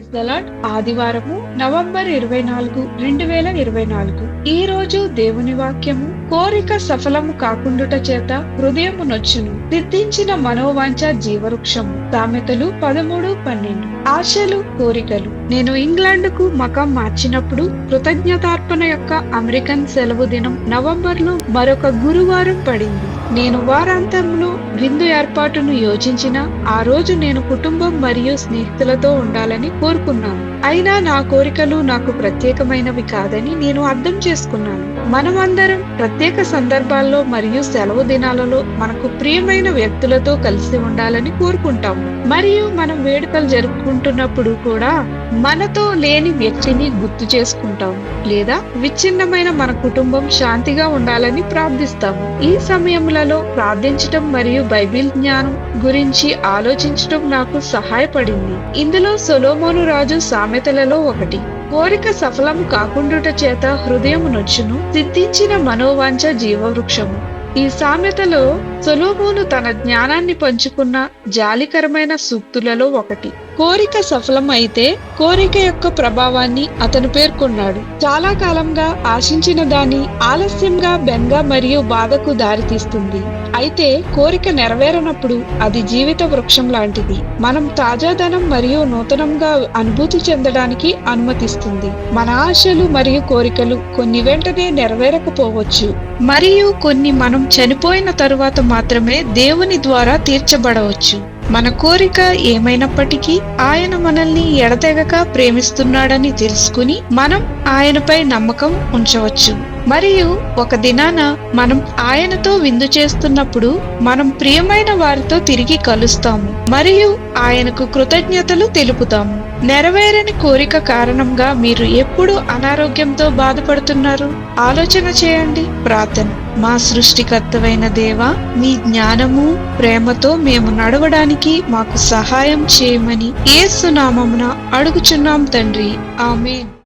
Praise the Lord ఆదివారము November ఇరవై నాలుగు రెండు వేల ఇరవై నాలుగు ఈ రోజు దేవుని వాక్యము కోరిక సఫలము కాకుండుట చేత హృదయము నొచ్చును. సిద్ధించిన మనోవాంఛ జీవవృక్షము. సామెతలు పదమూడు పన్నెండు. ఆశలు కోరికలు. నేను ఇంగ్లాండ్కు మకం మార్చినప్పుడు కృతజ్ఞతార్పణ యొక్క అమెరికన్ సెలవు దినం నవంబర్లో మరొక గురువారం పడింది. నేను వారాంతంలో విందు ఏర్పాటును యోచించిన ఆ రోజు నేను కుటుంబం మరియు స్నేహితులతో ఉండాలని కోరుకున్నాను. అయినా నా కోరికలు నాకు ప్రత్యేకమైనవి కాదని నేను అర్థం చేసుకున్నాను. మనమందరం ప్రత్యేక సందర్భాల్లో మరియు సెలవు దినాలలో మనకు ప్రియమైన వ్యక్తులతో కలిసి ఉండాలని కోరుకుంటాము. మరియు మనం వేడుకలు జరుపుకుంటున్నప్పుడు కూడా మనతో లేని వ్యక్తిని గుర్తు చేసుకుంటాం లేదా విచ్ఛిన్నమైన మన కుటుంబం శాంతిగా ఉండాలని ప్రార్థిస్తాము ఈ సమయములలో ప్రార్థించటం మరియు బైబిల్ జ్ఞానం గురించి ఆలోచించటం నాకు సహాయపడింది. ఇందులో సొలోమోను రాజు సామెతలలో ఒకటి కోరిక సఫలము కాకుండుట చేత హృదయము నొచ్చును సిద్ధించిన మనోవాంఛ జీవవృక్షము. ఈ సామెతలో సొలోమోను తన జ్ఞానాన్ని పంచుకున్న జాలికరమైన సూక్తులలో ఒకటి. కోరిక సఫలం అయితే కోరిక యొక్క ప్రభావాన్ని అతను పేర్కొన్నాడు. చాలా కాలంగా ఆశించిన దాని ఆలస్యంగా బెంగ మరియు బాధకు దారితీస్తుంది. అయితే కోరిక నెరవేరనప్పుడు అది జీవిత వృక్షం లాంటిది. మనం తాజాదనం మరియు నూతనంగా అనుభూతి చెందడానికి అనుమతిస్తుంది. మన ఆశలు మరియు కోరికలు కొన్ని వెంటనే నెరవేరకపోవచ్చు. మరియు కొన్ని మనం చనిపోయిన తరువాత మాత్రమే దేవుని ద్వారా తీర్చబడవచ్చు. మన కోరిక ఏమైనప్పటికీ ఆయన మనల్ని ఎడతెగక ప్రేమిస్తున్నాడని తెలుసుకుని మనం ఆయనపై నమ్మకం ఉంచవచ్చు. మరియు ఒక దినాన మనం ఆయనతో విందు చేస్తున్నప్పుడు మనం ప్రియమైన వారితో తిరిగి కలుస్తాము. మరియు ఆయనకు కృతజ్ఞతలు తెలుపుతాము. నెరవేరని కోరిక కారణంగా మీరు ఎప్పుడు అనారోగ్యంతో బాధపడుతున్నారు? ఆలోచన చేయండి. ప్రార్థన. మా సృష్టికర్తవైన దేవ మీ జ్ఞానము ప్రేమతో మేము నడవడానికి మాకు సహాయం చేయమని ఏసునామమున అడుగుచున్నాం తండ్రి. ఆమెన్.